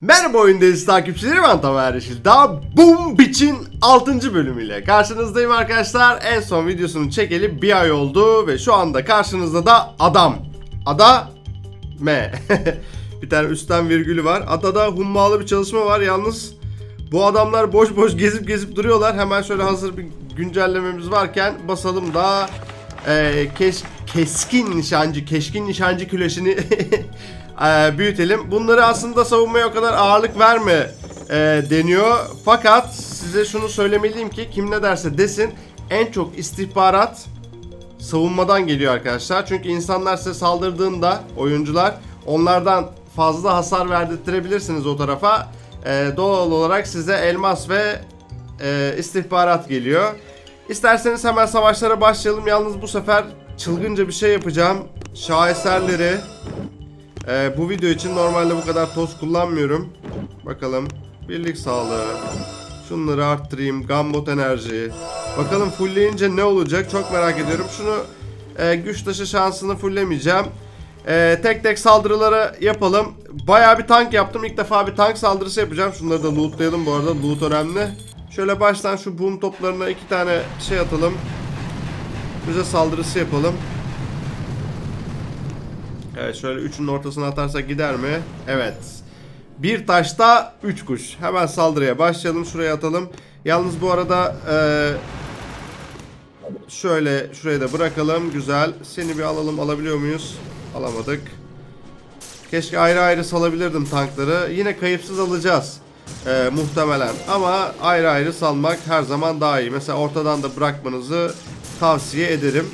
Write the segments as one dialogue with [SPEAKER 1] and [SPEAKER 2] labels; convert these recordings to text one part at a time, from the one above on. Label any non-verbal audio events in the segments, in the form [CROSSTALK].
[SPEAKER 1] Merhaba oyundayız takipçileri ben Tamer Yeşil. Daha Boom Bitch'in 6. bölümüyle karşınızdayım arkadaşlar. En son videosunu çekeli bir ay oldu ve şu anda karşınızda da adam. Ada M. [LAUGHS] bir tane üstten virgülü var. Adada hummalı bir çalışma var yalnız bu adamlar boş boş gezip gezip duruyorlar. Hemen şöyle hazır bir güncellememiz varken basalım da e, kes, keskin nişancı, keşkin nişancı küleşini [LAUGHS] e, büyütelim. Bunları aslında savunmaya o kadar ağırlık verme e, deniyor. Fakat size şunu söylemeliyim ki kim ne derse desin en çok istihbarat savunmadan geliyor arkadaşlar. Çünkü insanlar size saldırdığında oyuncular onlardan fazla hasar verdirtebilirsiniz o tarafa. Ee, doğal olarak size elmas ve e, istihbarat geliyor. İsterseniz hemen savaşlara başlayalım. Yalnız bu sefer çılgınca bir şey yapacağım. Şaheserleri e, bu video için normalde bu kadar toz kullanmıyorum. Bakalım. Birlik sağlığı. Şunları arttırayım. Gambot enerji. Bakalım fullleyince ne olacak çok merak ediyorum. Şunu e, güç taşı şansını fulllemeyeceğim. E, tek tek saldırıları yapalım. Bayağı bir tank yaptım. İlk defa bir tank saldırısı yapacağım. Şunları da lootlayalım bu arada. Loot önemli. Şöyle baştan şu boom toplarına iki tane şey atalım. Füze saldırısı yapalım. Evet şöyle üçünün ortasına atarsak gider mi? Evet. Bir taşta üç kuş. Hemen saldırıya başlayalım. Şuraya atalım. Yalnız bu arada eee şöyle şuraya da bırakalım. Güzel. Seni bir alalım. Alabiliyor muyuz? Alamadık. Keşke ayrı ayrı salabilirdim tankları. Yine kayıpsız alacağız. eee, muhtemelen. Ama ayrı ayrı salmak her zaman daha iyi. Mesela ortadan da bırakmanızı tavsiye ederim.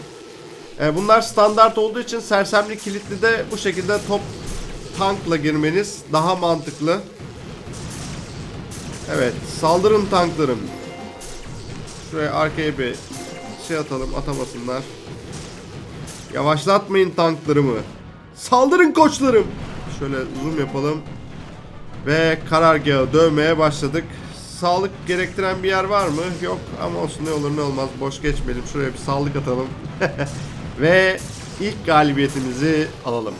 [SPEAKER 1] E, bunlar standart olduğu için sersemli kilitli de bu şekilde top tankla girmeniz daha mantıklı. Evet saldırın tanklarım. Şuraya arkaya bir şey atalım atamasınlar. Yavaşlatmayın tanklarımı. Saldırın koçlarım. Şöyle zoom yapalım. Ve karargahı dövmeye başladık. Sağlık gerektiren bir yer var mı? Yok ama olsun ne olur ne olmaz. Boş geçmeyelim. Şuraya bir sağlık atalım. [LAUGHS] Ve ilk galibiyetimizi alalım.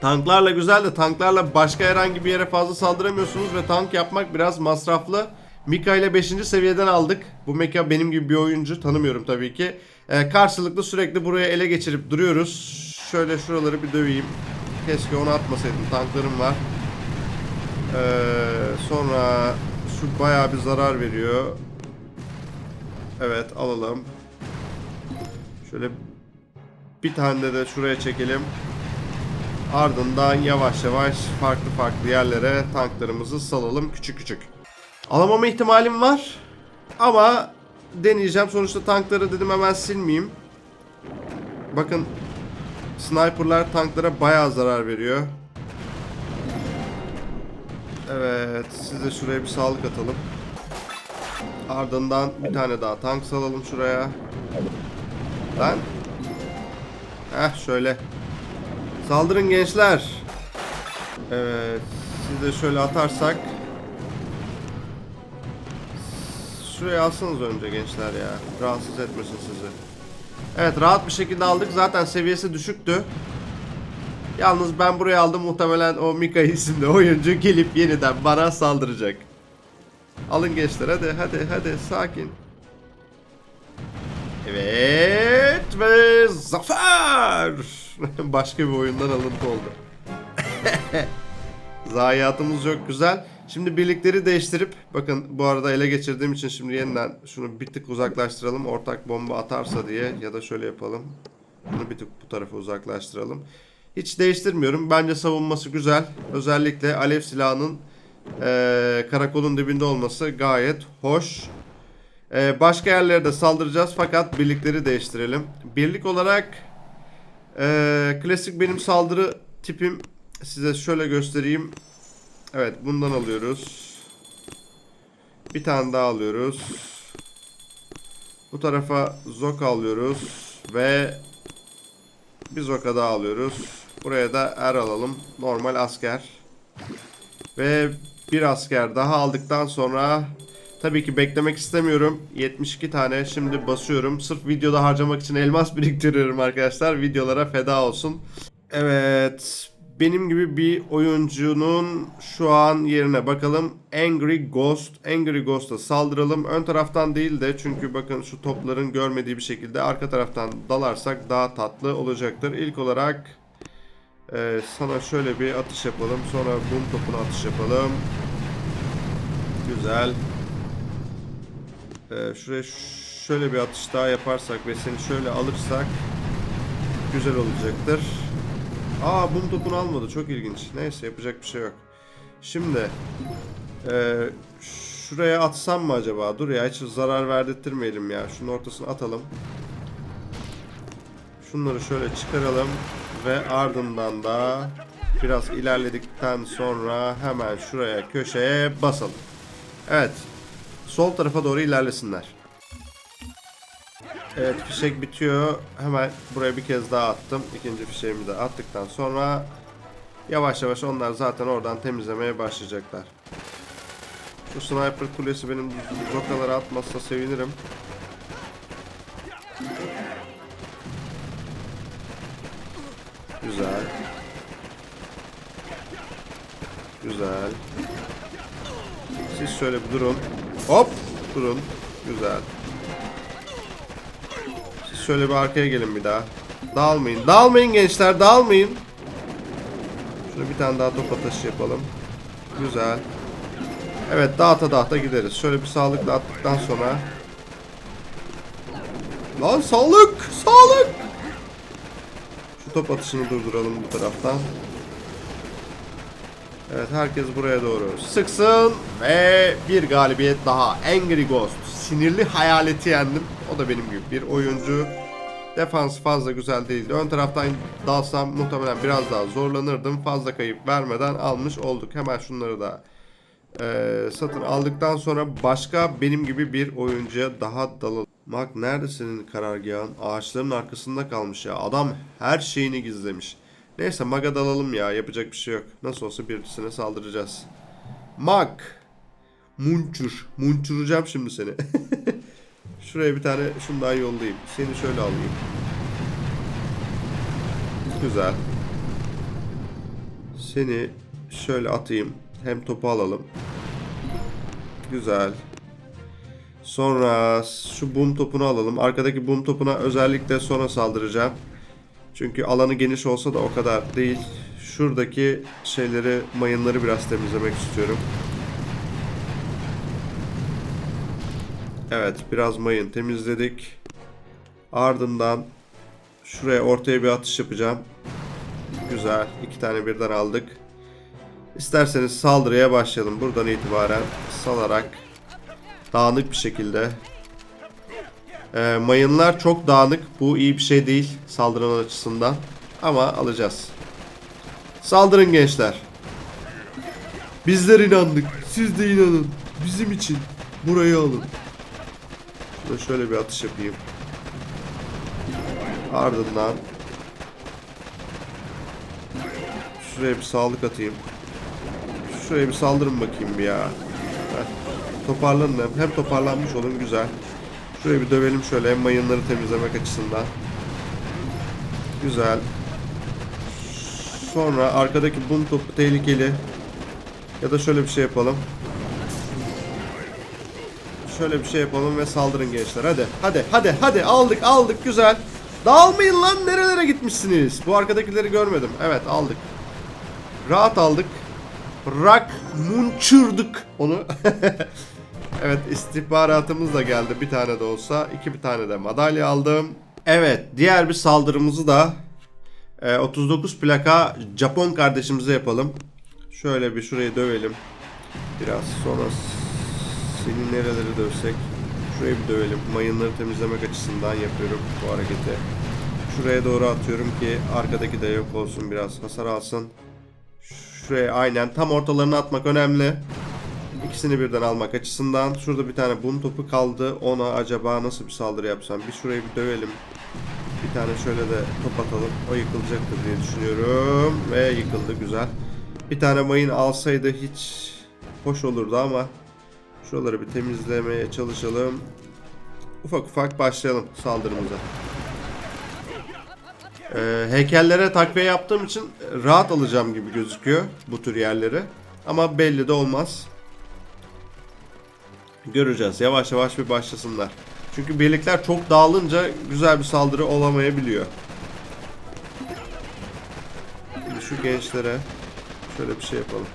[SPEAKER 1] Tanklarla güzel de tanklarla başka herhangi bir yere fazla saldıramıyorsunuz ve tank yapmak biraz masraflı. Mika ile 5. seviyeden aldık. Bu Mika benim gibi bir oyuncu tanımıyorum tabii ki. Ee, karşılıklı sürekli buraya ele geçirip duruyoruz. Şöyle şuraları bir döveyim. Keşke onu atmasaydım tanklarım var. Ee, sonra şu bayağı bir zarar veriyor. Evet alalım. Şöyle bir tane de, şuraya çekelim. Ardından yavaş yavaş farklı farklı yerlere tanklarımızı salalım küçük küçük. Alamama ihtimalim var. Ama deneyeceğim. Sonuçta tankları dedim hemen silmeyeyim. Bakın sniperlar tanklara bayağı zarar veriyor. Evet, siz de şuraya bir sağlık atalım. Ardından bir tane daha tank salalım şuraya. Lan. Heh şöyle. Saldırın gençler. Evet. Siz de şöyle atarsak. Şuraya alsanız önce gençler ya. Rahatsız etmesin sizi. Evet rahat bir şekilde aldık. Zaten seviyesi düşüktü. Yalnız ben buraya aldım. Muhtemelen o Mika isimli oyuncu gelip yeniden bana saldıracak. Alın gençler hadi hadi hadi sakin. Evet ve zafer. [LAUGHS] Başka bir oyundan alıntı oldu. [LAUGHS] Zayiatımız çok güzel. Şimdi birlikleri değiştirip bakın bu arada ele geçirdiğim için şimdi yeniden şunu bir tık uzaklaştıralım. Ortak bomba atarsa diye ya da şöyle yapalım. Bunu bir tık bu tarafa uzaklaştıralım. Hiç değiştirmiyorum. Bence savunması güzel. Özellikle alev silahının eee, karakolun dibinde olması gayet hoş. Ee, başka yerlere de saldıracağız fakat birlikleri değiştirelim. Birlik olarak ee, klasik benim saldırı tipim size şöyle göstereyim. Evet bundan alıyoruz. Bir tane daha alıyoruz. Bu tarafa Zoka alıyoruz ve bir Zoka daha alıyoruz. Buraya da Er alalım. Normal asker. Ve bir asker daha aldıktan sonra Tabii ki beklemek istemiyorum. 72 tane şimdi basıyorum. Sırf videoda harcamak için elmas [LAUGHS] biriktiriyorum arkadaşlar. Videolara feda olsun. Evet. benim gibi bir oyuncunun şu an yerine bakalım. Angry Ghost. Angry Ghost'a saldıralım. Ön taraftan değil de çünkü bakın şu topların görmediği bir şekilde arka taraftan dalarsak daha tatlı olacaktır. İlk olarak e, sana şöyle bir atış yapalım. Sonra boom topuna atış yapalım. Güzel. E, şuraya şöyle bir atış daha yaparsak ve seni şöyle alırsak güzel olacaktır. Aa bum topunu almadı. Çok ilginç. Neyse yapacak bir şey yok. Şimdi e, şuraya atsam mı acaba? Dur ya hiç zarar verdirtmeyelim ya. Şunun ortasına atalım. Şunları şöyle çıkaralım ve ardından da biraz ilerledikten sonra hemen şuraya köşeye basalım. Evet. Sol tarafa doğru ilerlesinler. Evet fişek bitiyor. Hemen buraya bir kez daha attım. İkinci fişeğimi de attıktan sonra yavaş yavaş onlar zaten oradan temizlemeye başlayacaklar. Şu sniper kulesi benim zokalara atmazsa sevinirim. Güzel. Güzel. Siz şöyle bir durun. Hop! Durun. Güzel. Siz şöyle bir arkaya gelin bir daha. Dağılmayın. Dağılmayın gençler. Dağılmayın. Şöyle bir tane daha top atışı yapalım. Güzel. Evet dağıta dağıta gideriz. Şöyle bir sağlıkla attıktan sonra. Lan sağlık! Sağlık! Şu top atışını durduralım bu taraftan. Evet herkes buraya doğru sıksın ve bir galibiyet daha. Angry Ghost. Sinirli hayaleti yendim. O da benim gibi bir oyuncu. Defans fazla güzel değildi. Ön taraftan dalsam muhtemelen biraz daha zorlanırdım. Fazla kayıp vermeden almış olduk. Hemen şunları da eee, satın aldıktan sonra başka benim gibi bir oyuncuya daha dalalım. Mak nerede senin karargahın? Ağaçların arkasında kalmış ya. Adam her şeyini gizlemiş. Neyse Mag'a dalalım ya. Yapacak bir şey yok. Nasıl olsa birisine saldıracağız. Mag. Munçur. Munçuracağım şimdi seni. [LAUGHS] Şuraya bir tane şundan yollayayım. Seni şöyle alayım. Güzel. Seni şöyle atayım. Hem topu alalım. Güzel. Sonra şu boom topunu alalım. Arkadaki boom topuna özellikle sonra saldıracağım. Çünkü alanı geniş olsa da o kadar değil. Şuradaki şeyleri, mayınları biraz temizlemek istiyorum. Evet, biraz mayın temizledik. Ardından şuraya ortaya bir atış yapacağım. Güzel, iki tane birden aldık. İsterseniz saldırıya başlayalım. Buradan itibaren salarak dağınık bir şekilde ee, mayınlar çok dağınık. Bu iyi bir şey değil saldıran açısından. Ama alacağız. Saldırın gençler. Bizler inandık. Siz de inanın. Bizim için. Burayı alın. Şurada şöyle bir atış yapayım. Ardından Şuraya bir sağlık atayım. Şuraya bir saldırın bakayım ya. Heh. Toparlanın hem. Hem toparlanmış olun güzel. Şuraya bir dövelim şöyle hem mayınları temizlemek açısından. Güzel. Sonra arkadaki bum topu tehlikeli. Ya da şöyle bir şey yapalım. Şöyle bir şey yapalım ve saldırın gençler. Hadi hadi hadi hadi aldık aldık güzel. Dağılmayın lan nerelere gitmişsiniz? Bu arkadakileri görmedim. Evet aldık. Rahat aldık. Rak munçurduk onu. [LAUGHS] Evet istihbaratımız da geldi bir tane de olsa. iki bir tane de madalya aldım. Evet diğer bir saldırımızı da e, 39 plaka Japon kardeşimize yapalım. Şöyle bir şurayı dövelim. Biraz sonra seni nereleri dövsek. Şurayı bir dövelim. Mayınları temizlemek açısından yapıyorum bu hareketi. Şuraya doğru atıyorum ki arkadaki de yok olsun biraz hasar alsın. Şuraya aynen tam ortalarına atmak önemli. İkisini birden almak açısından. Şurada bir tane bum topu kaldı. Ona acaba nasıl bir saldırı yapsam? Bir şurayı bir dövelim. Bir tane şöyle de top atalım. O yıkılacaktır diye düşünüyorum. Ve yıkıldı güzel. Bir tane mayın alsaydı hiç hoş olurdu ama şuraları bir temizlemeye çalışalım. Ufak ufak başlayalım saldırımıza. Ee, heykellere takviye yaptığım için rahat alacağım gibi gözüküyor bu tür yerleri. Ama belli de olmaz. Göreceğiz. Yavaş yavaş bir başlasınlar. Çünkü birlikler çok dağılınca güzel bir saldırı olamayabiliyor. Şimdi şu gençlere şöyle bir şey yapalım.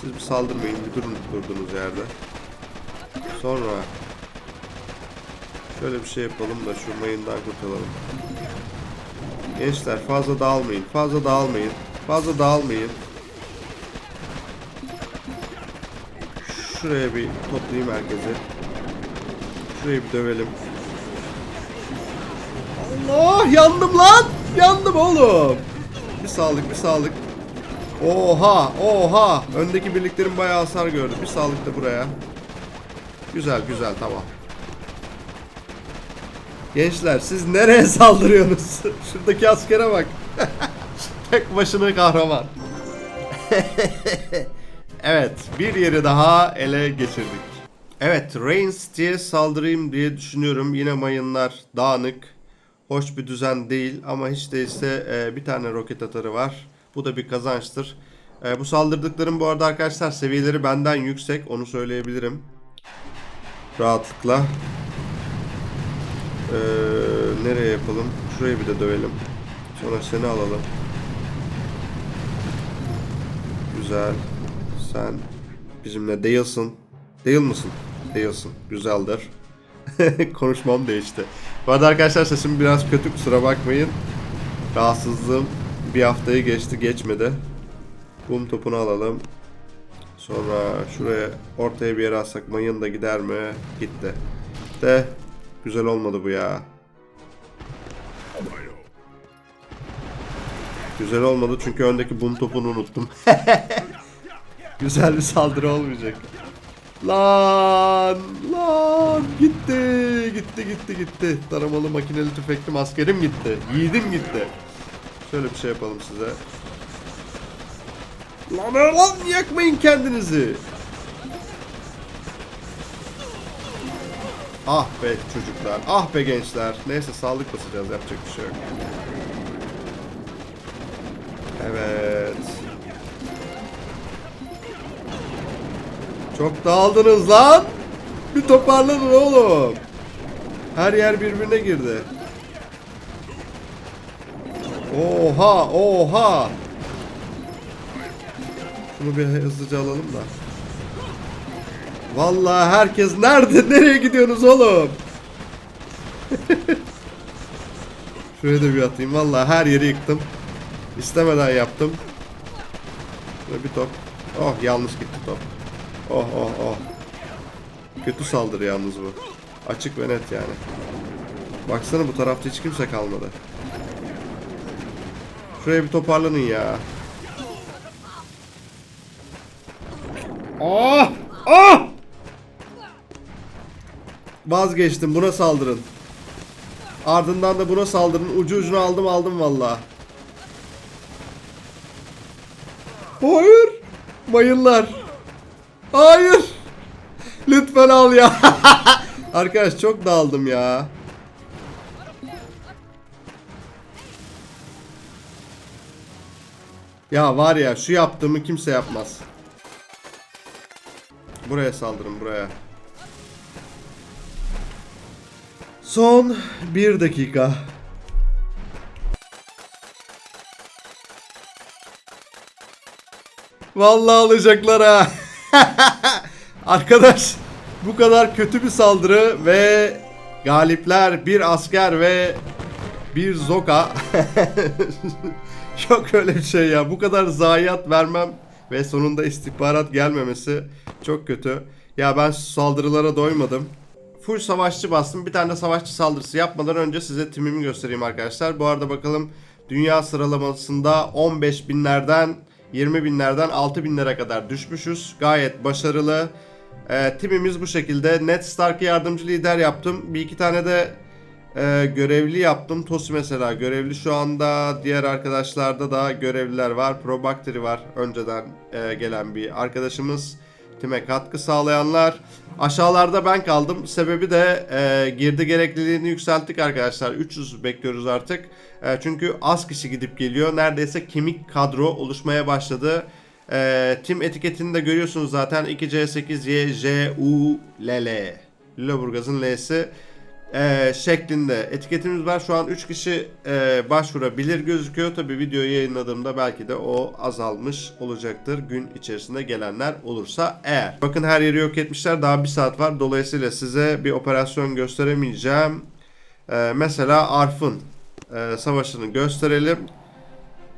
[SPEAKER 1] Siz bir saldırmayın. Bir durun durduğunuz yerde. Sonra şöyle bir şey yapalım da şu mayından kurtulalım. Gençler fazla dağılmayın. Fazla dağılmayın. Fazla dağılmayın. Şuraya bir toplayayım herkesi. Şurayı bir dövelim. Allah yandım lan. Yandım oğlum. Bir sağlık bir sağlık. Oha oha. Öndeki birliklerin bayağı hasar gördü. Bir sağlık da buraya. Güzel güzel tamam. Gençler siz nereye [LAUGHS] saldırıyorsunuz? Şuradaki askere bak. [LAUGHS] Tek başına kahraman. [LAUGHS] evet bir yeri daha ele geçirdik. Evet Rain City'ye saldırayım diye düşünüyorum. Yine mayınlar dağınık. Hoş bir düzen değil ama hiç değilse e, bir tane roket atarı var. Bu da bir kazançtır. E, bu saldırdıklarım bu arada arkadaşlar seviyeleri benden yüksek. Onu söyleyebilirim. Rahatlıkla. Ee, nereye yapalım? Şurayı bir de dövelim. Sonra seni alalım. Güzel. Sen bizimle değilsin. Değil misin? Değilsin. Güzeldir. [LAUGHS] Konuşmam değişti. Bu arada arkadaşlar sesim biraz kötü kusura bakmayın. Rahatsızlığım bir haftayı geçti geçmedi. Kum topunu alalım. Sonra şuraya ortaya bir yere atsak mayın da gider mi? Gitti. De güzel olmadı bu ya. Güzel olmadı çünkü öndeki bum topunu unuttum. [LAUGHS] güzel bir saldırı olmayacak. Lan lan gitti gitti gitti gitti. Taramalı makineli tüfekli askerim gitti. Yiğidim gitti. Şöyle bir şey yapalım size. Lan lan yakmayın kendinizi. Ah be çocuklar, ah be gençler. Neyse sağlık basacağız, yapacak bir şey yok. Evet. Çok dağıldınız lan. Bir toparlanın oğlum. Her yer birbirine girdi. Oha, oha. Şunu bir hızlıca alalım da. Vallahi herkes nerede? [LAUGHS] Nereye gidiyorsunuz oğlum? [LAUGHS] Şuraya da bir atayım. Vallahi her yeri yıktım. İstemeden yaptım. Şöyle bir top. Oh yanlış gitti top. Oh oh oh. Kötü saldırı yalnız bu. Açık ve net yani. Baksana bu tarafta hiç kimse kalmadı. Şuraya bir toparlanın ya. Ah! Ah! Vazgeçtim buna saldırın. Ardından da buna saldırın. Ucu ucuna aldım aldım valla. Hayır. Mayınlar. Hayır. Lütfen al ya. [LAUGHS] Arkadaş çok dağıldım ya. Ya var ya şu yaptığımı kimse yapmaz. Buraya saldırın buraya. Son bir dakika. Vallahi alacaklar ha. [LAUGHS] [LAUGHS] Arkadaş bu kadar kötü bir saldırı ve galipler bir asker ve bir zoka. [LAUGHS] Yok öyle bir şey ya. Bu kadar zayiat vermem ve sonunda istihbarat gelmemesi çok kötü. Ya ben saldırılara doymadım. Full savaşçı bastım. Bir tane savaşçı saldırısı yapmadan önce size timimi göstereyim arkadaşlar. Bu arada bakalım dünya sıralamasında 15 binlerden 20 binlerden 6 binlere kadar düşmüşüz. Gayet başarılı. Ee, timimiz bu şekilde. Ned Stark'ı yardımcı lider yaptım. Bir iki tane de e, görevli yaptım. Tosi mesela görevli şu anda. Diğer arkadaşlarda da görevliler var. Probactory var. Önceden e, gelen bir arkadaşımız. Time katkı sağlayanlar. Aşağılarda ben kaldım. Sebebi de e, girdi gerekliliğini yükselttik arkadaşlar. 300 bekliyoruz artık. E, çünkü az kişi gidip geliyor. Neredeyse kemik kadro oluşmaya başladı. E, tim etiketini de görüyorsunuz zaten. 2C8YJULL. Lüleburgaz'ın L'si e, şeklinde etiketimiz var. Şu an 3 kişi e, başvurabilir gözüküyor. Tabi videoyu yayınladığımda belki de o azalmış olacaktır. Gün içerisinde gelenler olursa eğer. Bakın her yeri yok etmişler. Daha bir saat var. Dolayısıyla size bir operasyon gösteremeyeceğim. E, mesela Arf'ın e, savaşını gösterelim.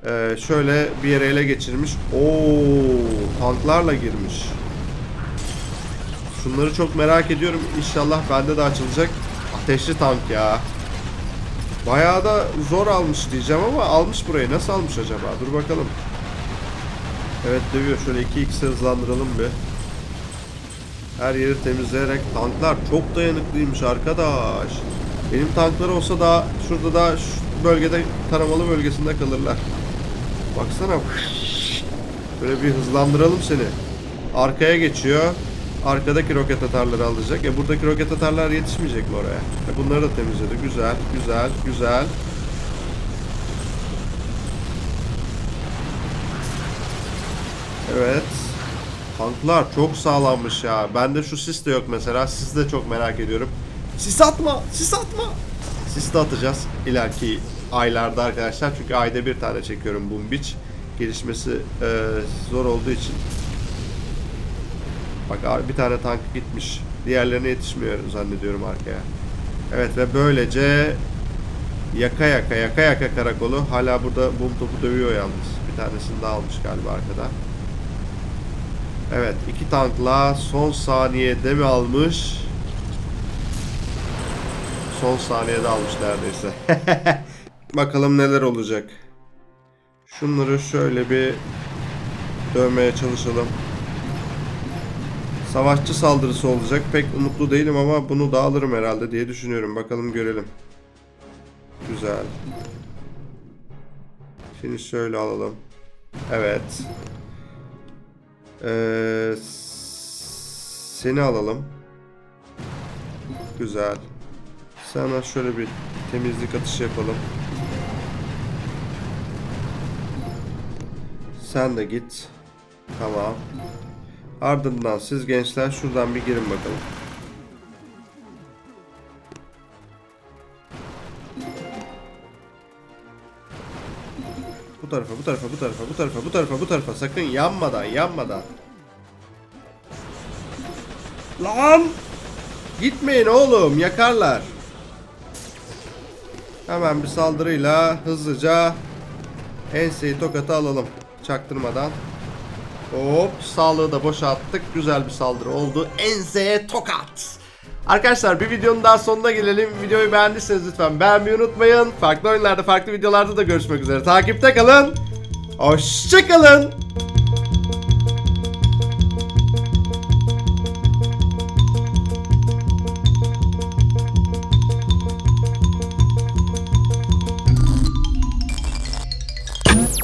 [SPEAKER 1] E, şöyle bir yere ele geçirmiş. Oo, tanklarla girmiş. Şunları çok merak ediyorum. İnşallah bende de açılacak. Ateşli tank ya. Bayağı da zor almış diyeceğim ama almış burayı. Nasıl almış acaba? Dur bakalım. Evet dövüyor. Şöyle 2x'e hızlandıralım bir. Her yeri temizleyerek tanklar çok dayanıklıymış arkadaş. Benim tanklar olsa da şurada da şu bölgede taramalı bölgesinde kalırlar. Baksana. Böyle bir hızlandıralım seni. Arkaya geçiyor. Arkadaki roket atarları alacak. E buradaki roket atarlar yetişmeyecek mi oraya? E bunları da temizledi. Güzel, güzel, güzel. Evet. Tanklar çok sağlammış ya. Bende şu sis de yok mesela. Sis de çok merak ediyorum. Sis atma! Sis atma! Sis de atacağız ileriki aylarda arkadaşlar. Çünkü ayda bir tane çekiyorum Boom Beach. Gelişmesi e, zor olduğu için. Bak bir tane tank gitmiş. Diğerlerine yetişmiyor zannediyorum arkaya. Evet ve böylece yaka yaka yaka yaka karakolu hala burada bum topu dövüyor yalnız. Bir tanesini daha almış galiba arkada. Evet iki tankla son saniyede mi almış? Son saniyede almış neredeyse. [LAUGHS] Bakalım neler olacak. Şunları şöyle bir dövmeye çalışalım. Savaşçı saldırısı olacak. Pek umutlu değilim ama bunu da alırım herhalde diye düşünüyorum. Bakalım görelim. Güzel. Şimdi şöyle alalım. Evet. Ee, seni alalım. Güzel. Sana şöyle bir temizlik atışı yapalım. Sen de git. Tamam. Ardından siz gençler şuradan bir girin bakalım. Bu tarafa, bu tarafa, bu tarafa, bu tarafa, bu tarafa, bu tarafa. Sakın yanmadan, yanmadan. Lan! Gitmeyin oğlum, yakarlar. Hemen bir saldırıyla hızlıca enseyi tokatı alalım. Çaktırmadan. Hop sağlığı da boşalttık. Güzel bir saldırı oldu. Enseye tokat. Arkadaşlar bir videonun daha sonuna gelelim. Videoyu beğendiyseniz lütfen beğenmeyi unutmayın. Farklı oyunlarda farklı videolarda da görüşmek üzere. Takipte kalın. Hoşçakalın.